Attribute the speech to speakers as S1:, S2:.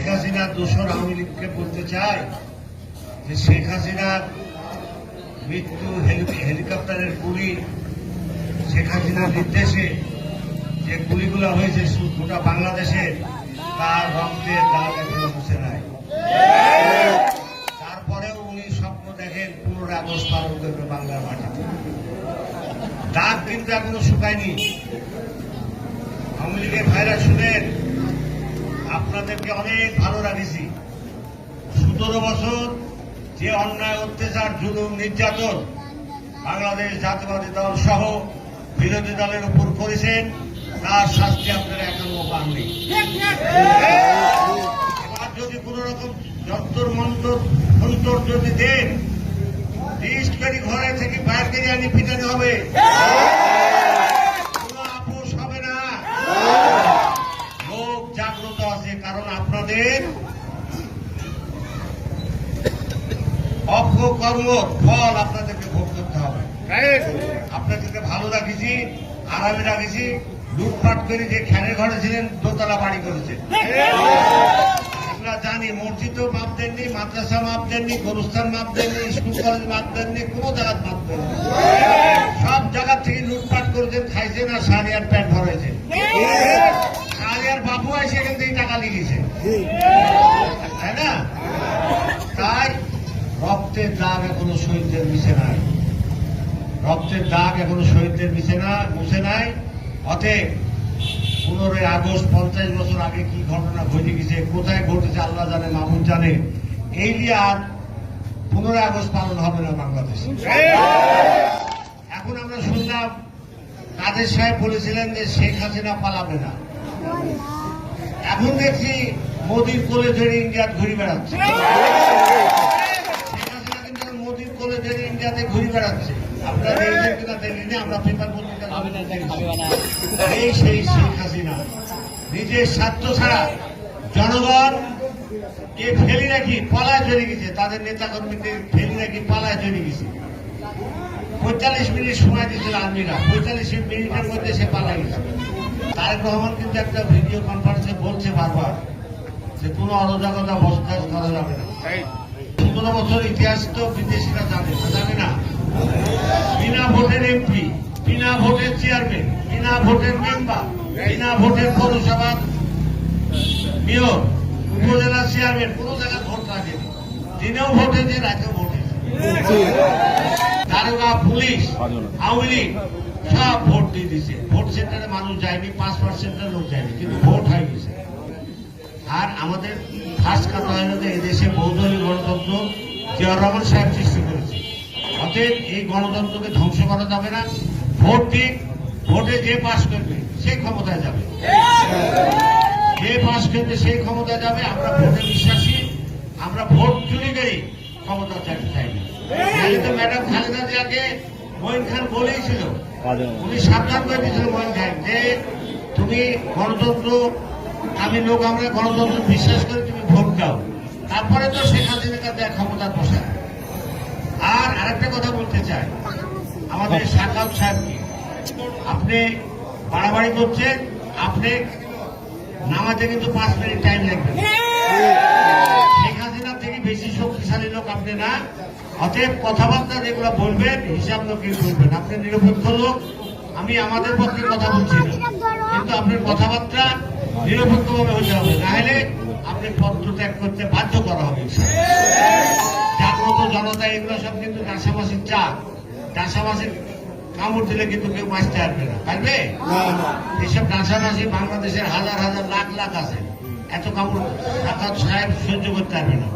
S1: শেখ হাসিনা দোসর আওয়ামী লীগকে বলতে চাই যে শেখ হাসিনার মৃত্যু হেলিকপ্টারের গুলি, শেখ হাসিনার নির্দেশে যে গুলিগুলো হয়েছে গোটা বাংলাদেশে, তার রক্তের দাগ এখনও মুছে নাই। তারপরেও উনি স্বপ্ন দেখেন পনেরো আগস্ট পালন করবে বাংলার মাটিতে দাগ কিন্তু এখনও শুকায়নি। আওয়ামী লীগের ভাইরা শুনেন আপনাদেরকে অনেক ভালো রাখেছি। সতেরো বছর যে অন্যায়, অত্যাচার, জুলুম, নির্যাতন বাংলাদেশ জাতীয়বাদী দল সহ বিরোধী দলের উপর করেছেন, তার শাস্তি আপনারা এখনও পাননি। এবার যদি কোন রকম যন্তর মন্তর মন্তর যদি দেন ঘরে থেকে বাইর আনি, পিটানি হবে কোনো আপোষ হবে না লোক জাগ্রত আছে কারণ আপনাদের অপকর্ম ফল আপনাদেরকে ভোগ করতে হবে। আপনাদেরকে ভালো রাখিছি আরামে রাখিছি লুটপাট করে যে খ্যানের ঘরে ছিলেন দোতলা বাড়ি করেছে আমরা জানি মসজিদও মাপ দেননি মাদ্রাসা মাপ দেননি গরুস্থান মাপ দেননি স্কুল কলেজ মাপ দেননি কোনো জায়গা মাপ দেননি। সব জায়গা থেকে লুটপাট করেছেন খাইছেন আর শাড়ি আর প্যান্ট ভরেছেন শাড়ি আর বাবু এসে এখান থেকে টাকা লিখেছে তাই না? রক্তের দাগ এখনও শহীদদের মিশে নাই। রক্তের দাগ এখনও শহীদদের মিশে না, মুছে নাই। অতএব পনেরোই আগস্ট, পঞ্চাশ বছর আগে কি ঘটনা ঘটে গেছে, কোথায় ঘটেছে আল্লাহ জানে, মামুন জানে। এই নিয়ে আর পনেরোই আগস্ট পালন হবে না বাংলাদেশে। এখন আমরা শুনলাম কাদের সাহেব বলেছিলেন যে শেখ হাসিনা পালাবে না। এখন দেখছি মোদির কোলে ধরে ইন্ডিয়াত ঘুরে বেড়াচ্ছে শেখ হাসিনা কিন্তু এখন মোদির কোলে ধরে ইন্ডিয়াতে ঘুরে বেড়াচ্ছে। আপনারা দেখছেন কিনা দেখেনি আমরা পেপার পত্রিকা এই সেই শেখ হাসিনা। নিজের স্বার্থ ছাড়া জনগণ কে ফেলি রাখি পালায় চলে গেছে। তাদের নেতা কর্মীদের ফেলি রাখি পালায় চলে গেছে। পঁয়তাল্লিশ মিনিট সময় দিয়েছিল আর্মিরা। পঁয়তাল্লিশ মিনিটের মধ্যে সে পালা গেছে। তারেক রহমান কিন্তু একটা ভিডিও কনফারেন্সে বলছে বারবার যে কোনো অরাজকতা বসবাস করা যাবে না। সতেরো বছর ইতিহাস তো বিদেশিরা জানে না জানে না। বিনা ভোটের এমপি বিনা ভোটের চেয়ারম্যান বিনা ভোটের মেম্বার বিনা ভোটের পৌরসভা মেয়র উপজেলা চেয়ারম্যান কোনো জায়গায় ভোট রাখেনি দিনেও ভোটেছে রাতেও ভোটেছে দারোগা, পুলিশ, আওয়ামী লীগ, সব ভোট দিয়ে দিছে। ভোট সেন্টারে মানুষ যায়নি, পাঁচ পার্সেন্টের লোক যায়নি, কিন্তু ভোট হয়ে গেছে। আর আমাদের ফার্স্ট কথা হলো যে এদেশে বহুদলীয় গণতন্ত্র জিয়া রহমান সাহেব সৃষ্টি অতএব এই গণতন্ত্রকে ধ্বংস করা যাবে না। ভোট ঠিক ভোটে যে পাশ করবে, সে ক্ষমতায় যাবে। যে পাশ করবে সেই ক্ষমতায় যাবে। আমরা ভোটে বিশ্বাসী, আমরা ভোট চুরি করি, ক্ষমতা চাইতে চাই না। ম্যাডাম খালেদা জিয়াকে মঈন খান বলেইছিল। উনি সাবধান করে দিয়েছিল মঈন খান যে, তুমি গণতন্ত্র, আমি লোক, আমরা গণতন্ত্র বিশ্বাস করে তুমি ভোট দাও। তারপরে তো শেখ হাসিনাকে দেয় ক্ষমতার বসা আর আরেকটা কথা বলতে চাই। আমাদের সাকাব সাহেবকে আপনি বাড়াবাড়ি করছেন, আপনি নামাতে কিন্তু পাঁচ মিনিট টাইম লাগবে। শেখ হাসিনার থেকে বেশি শক্তিশালী লোক আপনি না, অতএব কথাবার্তা যেগুলো বলবেন, হিসাব লোকের বলবেন আপনি নিরপেক্ষ লোক, আমি আমাদের পক্ষে কথা বলছি না। কিন্তু আপনার কথাবার্তা নিরপেক্ষভাবে হতে হবে নাহলে আপনি পত্র ত্যাগ করতে বাধ্য করা হবে। জাগ্রত এগুলো সব কিন্তু চাষাবাসের চাপ চাষাবাসের কামড় দিলে কিন্তু কেউ বাঁচতে পারবে না পারবে? এসব চাষাবাসী বাংলাদেশের হাজার হাজার লাখ লাখ আছে। এত কামড় সাহেব সহ্য করতে পারবে না।